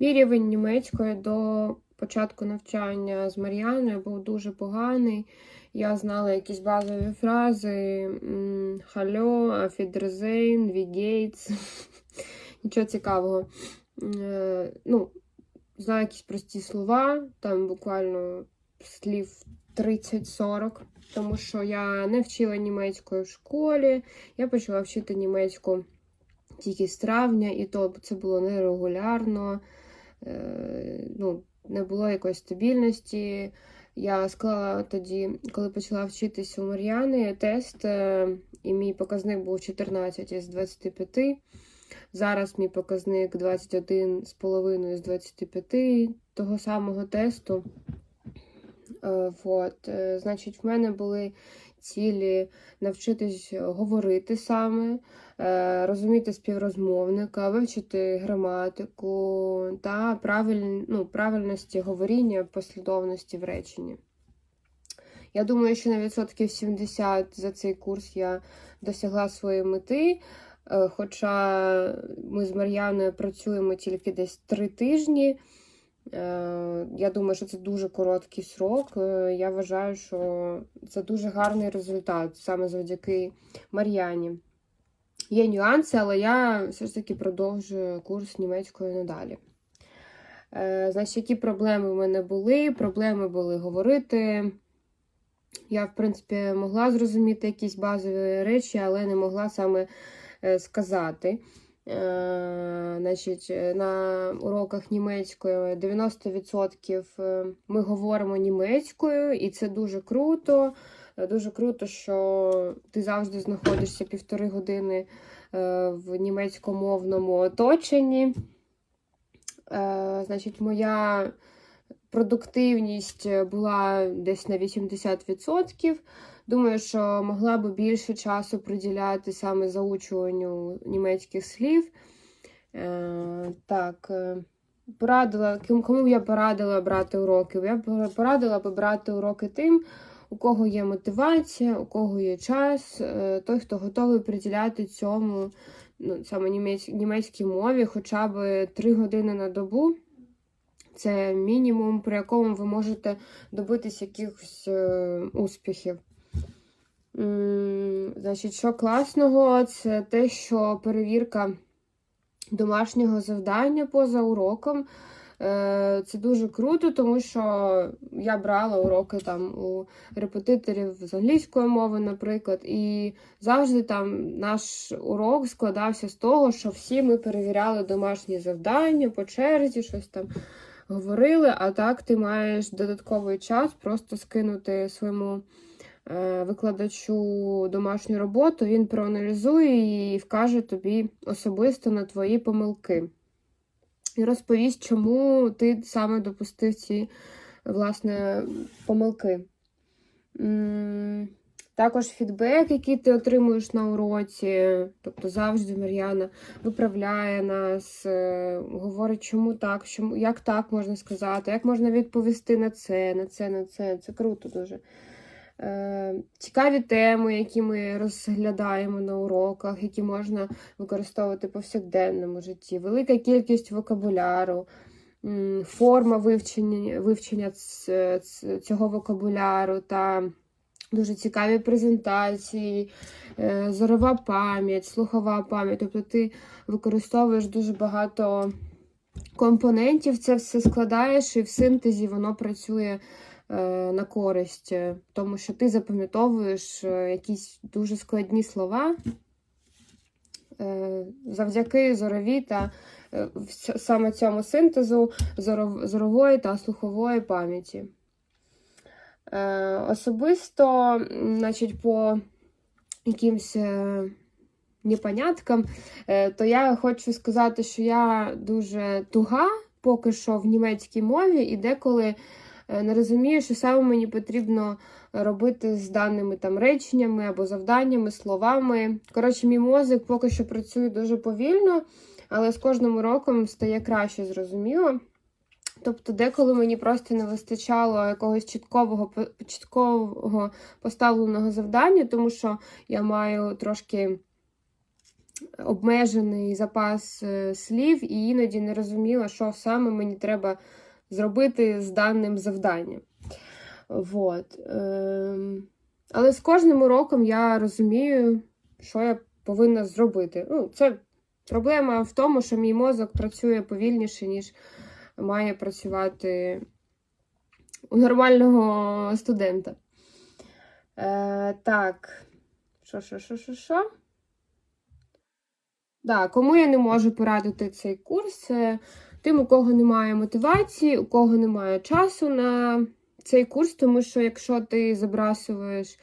Мій рівень німецької до початку навчання з Мар'яною був дуже поганий. Я знала якісь базові фрази: Халло, Афідрезейн, Вігейтс. Нічого цікавого. Е, Ну, знаю якісь прості слова, там буквально слів 30-40, тому що я не вчила німецькою в школі. Я почала вчити німецьку тільки з травня, і то це було нерегулярно, ну, не було якоїсь стабільності. Я склала тоді, коли почала вчитись у Мар'яни, тест, е, і мій показник був 14 із 25. Зараз мій показник 21,5 з 25 того самого тесту. Е, Вот. е, Значить, в мене були цілі навчитись говорити саме, е, розуміти співрозмовника, вивчити граматику та правиль, ну, правильності говоріння, послідовності в реченні. Я думаю, що на відсотків 70 за цей курс я досягла своєї мети. Е, Хоча ми з Мар'яною працюємо тільки десь три тижні. Е, Я думаю, що це дуже короткий срок. Е, Я вважаю, що це дуже гарний результат саме завдяки Мар'яні. Є нюанси, але я все ж таки продовжую курс німецької надалі. Е, Значить, які проблеми в мене були? Проблеми були говорити. Я, в принципі, могла зрозуміти якісь базові речі, але не могла саме сказати. Е, Значить, е, на уроках німецької 90% е, ми говоримо німецькою, і це дуже круто. Дуже круто, що ти завжди знаходишся півтори години в німецькомовному оточенні. Значить, моя продуктивність була десь на 80%. Думаю, що могла би більше часу приділяти саме заучуванню німецьких слів. Е, так, е, порадила, кому б я порадила брати уроки? Я б порадила би брати уроки тим, у кого є мотивація, у кого є час, е, той, хто готовий приділяти цьому ну, саме німець, німецькій мові хоча б 3 години на добу. Це мінімум, при якому ви можете добитись якихось е, успіхів. Значить, що класного, це те, що перевірка домашнього завдання поза уроком. Е, Це дуже круто, тому що я брала уроки там у репетиторів з англійської мови, наприклад, і завжди там наш урок складався з того, що всі ми перевіряли домашні завдання по черзі, щось там говорили, а так ти маєш додатковий час просто скинути своєму викладачу домашню роботу, він проаналізує і вкаже тобі особисто на твої помилки. І розповість, чому ти саме допустив ці власне помилки. Також фідбек, який ти отримуєш на уроці, тобто завжди Мар'яна виправляє нас, е, говорить, чому так, чому, як так можна сказати, як можна відповісти на це, на це, на це. Це круто дуже. Е, Цікаві теми, які ми розглядаємо на уроках, які можна використовувати в повсякденному житті, велика кількість вокабуляру, форма вивчення, вивчення цього вокабуляру та дуже цікаві презентації, е, зорова пам'ять, слухова пам'ять. Тобто ти використовуєш дуже багато компонентів, це все складаєш, і в синтезі воно працює е, на користь, е, тому що ти запам'ятовуєш е, якісь дуже складні слова е, завдяки зоровій та саме цьому синтезу зорової та слухової пам'яті. Особисто, значить, по якимсь непоняткам, е, то я хочу сказати, що я дуже туга поки що в німецькій мові, і деколи е, не розумію, що саме мені потрібно робити з даними там реченнями або завданнями, словами. Коротше, мій мозок поки що працює дуже повільно, але з кожним роком стає краще зрозуміло. Тобто, деколи мені просто не вистачало якогось чіткого, по- чіткого поставленого завдання, тому що я маю трошки обмежений запас е, слів, і іноді не розуміла, що саме мені треба зробити з даним завданням. Вот. Ем, Але з кожним уроком я розумію, що я повинна зробити. Ну, це проблема в тому, що мій мозок працює повільніше, ніж має працювати у нормального студента. Е, так. Що, що, що, що, що? Да, кому я не можу порадити цей курс, тим, у кого немає мотивації, у кого немає часу на цей курс, тому що якщо ти забрасуєш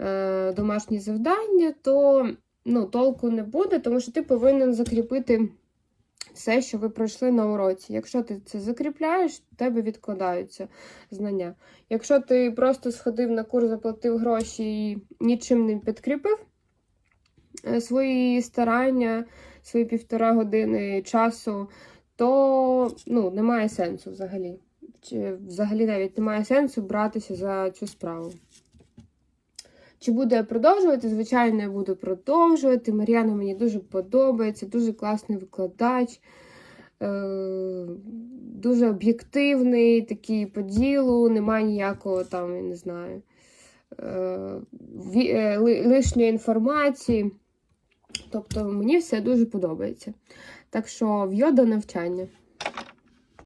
е, домашні завдання, то ну, толку не буде, тому що ти повинен закріпити все, що ви пройшли на уроці. Якщо ти це закріпляєш, в тебе відкладаються знання. Якщо ти просто сходив на курс, заплатив гроші і нічим не підкріпив е, свої старання, свої півтора години часу, то ну, немає сенсу взагалі. Чи взагалі навіть немає сенсу братися за цю справу. Чи буду я продовжувати? Звичайно, я буду продовжувати. Мар'яна мені дуже подобається, дуже класний викладач, е- дуже об'єктивний, такий по ділу, немає ніякого там, я не знаю, е- е, лишньої інформації. Тобто мені все дуже подобається. Так що в'йо до навчання.